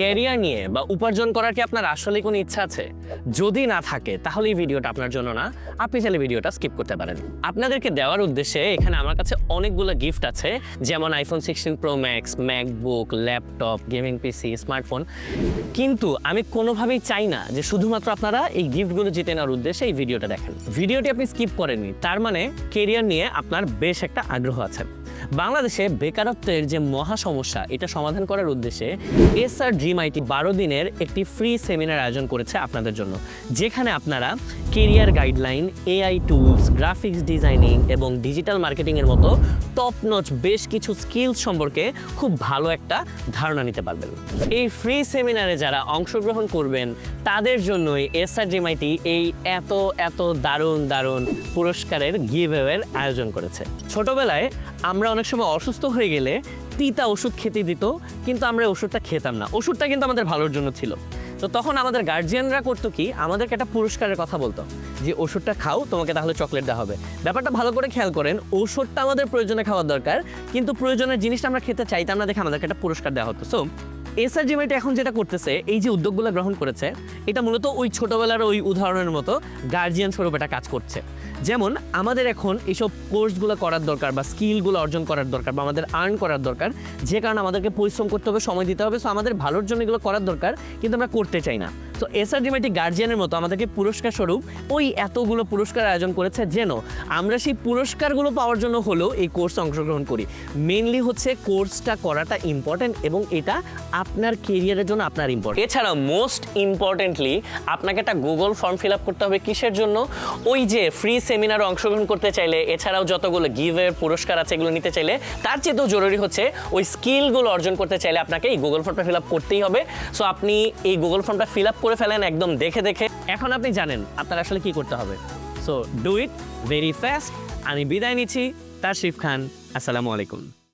Career নিয়ে বা উপার্জন করার কি আপনার আসলে কোনো ইচ্ছা আছে? যদি না থাকে, তাহলে এই ভিডিওটা আপনার জন্য না। আপনি চাইলে ভিডিওটা স্কিপ করতে পারেন। আপনাদেরকে দেওয়ার উদ্দেশ্যে এখানে আমার কাছে অনেকগুলো গিফট আছে, যেমন iPhone sixteen pro max MacBook laptop gaming PC smartphone কিন্তু আমি কোনোভাবেই চাই না যে শুধুমাত্র আপনারা এই গিফটগুলো জিতে নেওয়ার উদ্দেশ্যে এই ভিডিওটা দেখেন। ভিডিওটি আপনি স্কিপ করেননি। তার মানে কেরিয়ার নিয়ে আপনার বেশ একটা আগ্রহ আছে। বাংলাদেশে বেকারত্বের যে মহা সমস্যা, এটা সমাধান করার উদ্দেশ্যে এস আর ড্রিম আইটি বারো দিনের একটি ফ্রি সেমিনার আয়োজন করেছে আপনাদের জন্য। যেখানে আপনারা career guideline AI tools graphics designing এবং ডিজিটাল মার্কেটিংয়ের মতো টপ নচ বেশ কিছু স্কিলস সম্পর্কে খুব ভালো একটা ধারণা নিতে পারবেন। এই ফ্রি সেমিনারে যারা অংশগ্রহণ করবেন, তাদের জন্যই এস আর এই এত এত দারুণ দারুণ পুরস্কারের গিভ আয়োজন করেছে। ছোটবেলায় আমরা অনেক সময় অসুস্থ হয়ে গেলে তিতা ওষুধ খেতে দিত, কিন্তু আমরা ওষুধটা খেতাম না। ওষুধটা কিন্তু আমাদের ভালোর জন্য ছিল। তো তখন আমাদের গার্জিয়ানরা করতো কি? আমাদেরকে একটা পুরস্কারের কথা বলতো, যে ওষুধটা খাও, তোমাকে তাহলে চকলেট দেওয়া হবে। ব্যাপারটা ভালো করে খেয়াল করেন ওষুধটা আমাদের প্রয়োজনে খাওয়া দরকার, কিন্তু প্রয়োজনের জিনিসটা আমরা খেতে চাইতাম না দেখে আমাদেরকে একটা পুরস্কার দেওয়া হতো। সো এসআর জিমেট এখন যেটা করতেছে, এই যে উদ্যোগগুলো গ্রহণ করেছে, এটা মূলত ওই ছোটোবেলার ওই উদাহরণের মতো গার্জিয়ান স্বরূপ এটা কাজ করছে। যেমন আমাদের এখন এইসব কোর্সগুলো করার দরকার বা স্কিলগুলো অর্জন করার দরকার বা আমাদের আর্ন করার দরকার, যে কারণে আমাদেরকে পরিশ্রম করতে হবে, সময় দিতে হবে সো আমাদের ভালোর জন্য এগুলো করার দরকার, কিন্তু আমরা করতে চাই না। তো এসআর ডিমেটি গার্জিয়ানের মতো আমাদেরকে পুরস্কার স্বরূপ ওই এতগুলো পুরস্কার আয়োজন করেছে যেন আমরা সেই পুরস্কারগুলো পাওয়ার জন্য হলেও এই কোর্সে অংশগ্রহণ করি। মেনলি হচ্ছে কোর্সটা করাটা ইম্পর্টেন্ট এবং এটা আপনার কেরিয়ারের জন্য আপনার ইম্পর্টেন্ট এছাড়া মোস্ট ইম্পর্টেন্টলি আপনাকে একটা গুগল ফর্ম ফিল আপ করতে হবে কিসের জন্য? ওই যে ফ্রি সেমিনারে অংশগ্রহণ করতে চাইলে, এছাড়াও যতগুলো গিভের পুরস্কার আছে এগুলো নিতে চাইলে, তার চেয়েতেও জরুরি হচ্ছে ওই স্কিলগুলো অর্জন করতে চাইলে আপনাকে এই গুগল ফর্মটা ফিল আপ করতেই হবে। সো আপনি এই গুগল ফর্মটা ফিল আপ করে ফেলেন একদম দেখে দেখে। এখন আপনি জানেন আপনার আসলে কি করতে হবে। So do it very fast আমি বিদায় নিচ্ছি। তার শিফ খান, আসসালামু আলাইকুম।